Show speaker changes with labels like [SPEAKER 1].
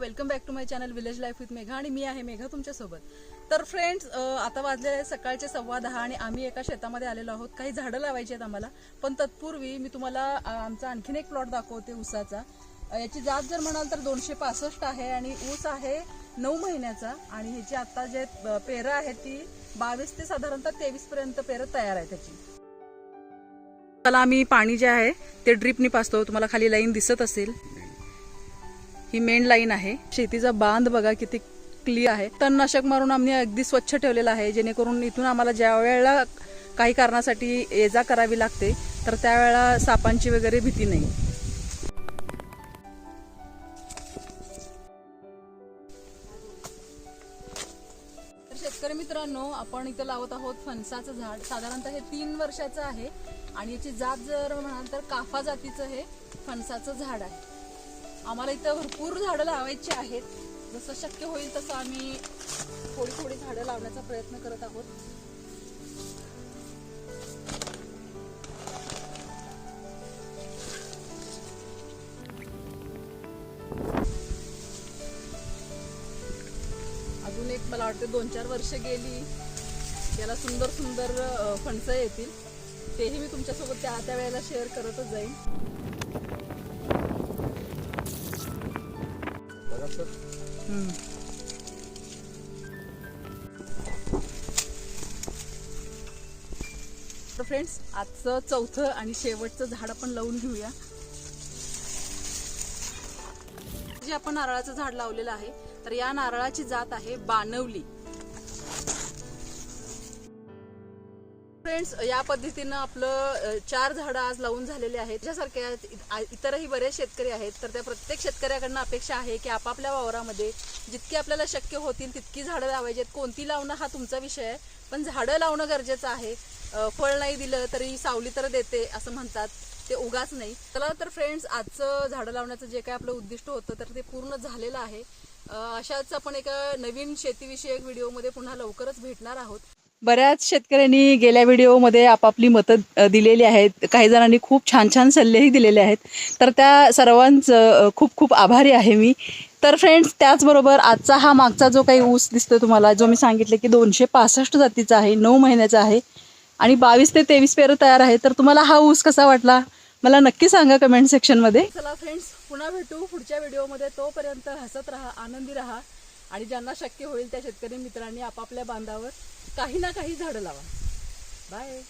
[SPEAKER 1] Welcome back to my channel village life with Megha आणि मी आहे मेघा तुमच्यासोबत. तर फ्रेंड्स आता वाजले आहे सकाळचे सव्वा दहा आणि आम्ही एका शेतामध्ये आलेलो आहोत. काही झाडं लावायची आहेत आम्हाला पण तत्पूर्वी मी तुम्हाला आमचा आणखीन एक प्लॉट दाखवते ऊसाचा. याची जात जर म्हणाल तर दोनशे पासष्ट आहे आणि ऊस आहे नऊ महिन्याचा आणि ह्याची आता जे पेरं आहेत ती बावीस ते साधारणतः तेवीस पर्यंत पेरं तयार आहे त्याची त्याला आम्ही पाणी जे आहे ते ड्रिपनी पाचतो तुम्हाला खाली लाईन दिसत असेल. ही मेन लाईन आहे. शेतीचा बांध बघा किती क्लिअर आहे. तणनाशक मारून आम्ही अगदी स्वच्छ ठेवलेला आहे. जेणेकरून इथून आम्हाला ज्या वेळेला काही कारणासाठी ये जा करावी लागते तर त्यावेळेला सापांची वगैरे भीती नाही. तर शेतकरी मित्रांनो आपण इथं लावत आहोत फणसाचं झाड. साधारणतः हे तीन वर्षाचं आहे. आणि याची जात जर म्हणाल तर काफा जातीचं हे फणसाचं झाड आहे. आम्हाला इथं भरपूर झाडं लावायची आहेत. जसं शक्य होईल तसं आम्ही थोडी थोडी झाडं लावण्याचा प्रयत्न करत आहोत. अजून एक मला वाटतं दोन चार वर्ष गेली याला सुंदर सुंदर फणसं येतील तेही मी तुमच्यासोबत त्या त्या वेळेला शेअर करतच जाईन. हम्म. तर फ्रेंड्स आजचं चौथं आणि शेवटचं झाड आपण लावून घेऊया. जे आपण नारळाचं झाड लावलेलं आहे तर या नारळाची जात आहे बानवली. फ्रेंड्स या पद्धतीनं आपलं चार झाडं आज लावून झालेले आहेत. त्याच्यासारख्या इ- इतरही बरेच शेतकरी आहेत. तर त्या प्रत्येक शेतकऱ्याकडनं अपेक्षा आहे की आपापल्या वावरामध्ये जितकी आपल्याला शक्य होतील तितकी झाडं लावायची आहेत. कोणती लावणं हा तुमचा विषय आहे. पण झाडं लावणं गरजेचं आहे. फळ नाही दिलं तरी सावली तर देते असं म्हणतात. ते उगाच नाही. चला तर फ्रेंड्स आजचं झाडं लावण्याचं जे काय आपलं उद्दिष्ट होतं तर ते पूर्ण झालेलं आहे. अशाच आपण एका नवीन शेतीविषयक व्हिडिओमध्ये पुन्हा लवकरच भेटणार आहोत. बऱ्याच शेतकऱ्यांनी गेल्या व्हिडिओमध्ये आपापली मतं दिलेली आहेत. काही जणांनी खूप छान छान सल्लेही दिलेले आहेत. तर त्या सर्वांचं खूप खूप आभारी आहे मी. तर फ्रेंड्स त्याचबरोबर आजचा हा मागचा जो काही ऊस दिसतो तुम्हाला जो मी सांगितलं की दोनशे पासष्ट जातीचा आहे नऊ महिन्याचा आहे आणि बावीस ते तेवीस पेरं तयार आहे तर तुम्हाला हा ऊस कसा वाटला? मला नक्की सांगा कमेंट सेक्शनमध्ये. चला फ्रेंड्स पुन्हा भेटू पुढच्या व्हिडिओमध्ये. तोपर्यंत हसत राहा आनंदी राहा. आणि ज्यांना शक्य होईल त्या शेतकरी मित्रांनी आपापल्या बांधावर काही ना काही झाडं लावा. बाय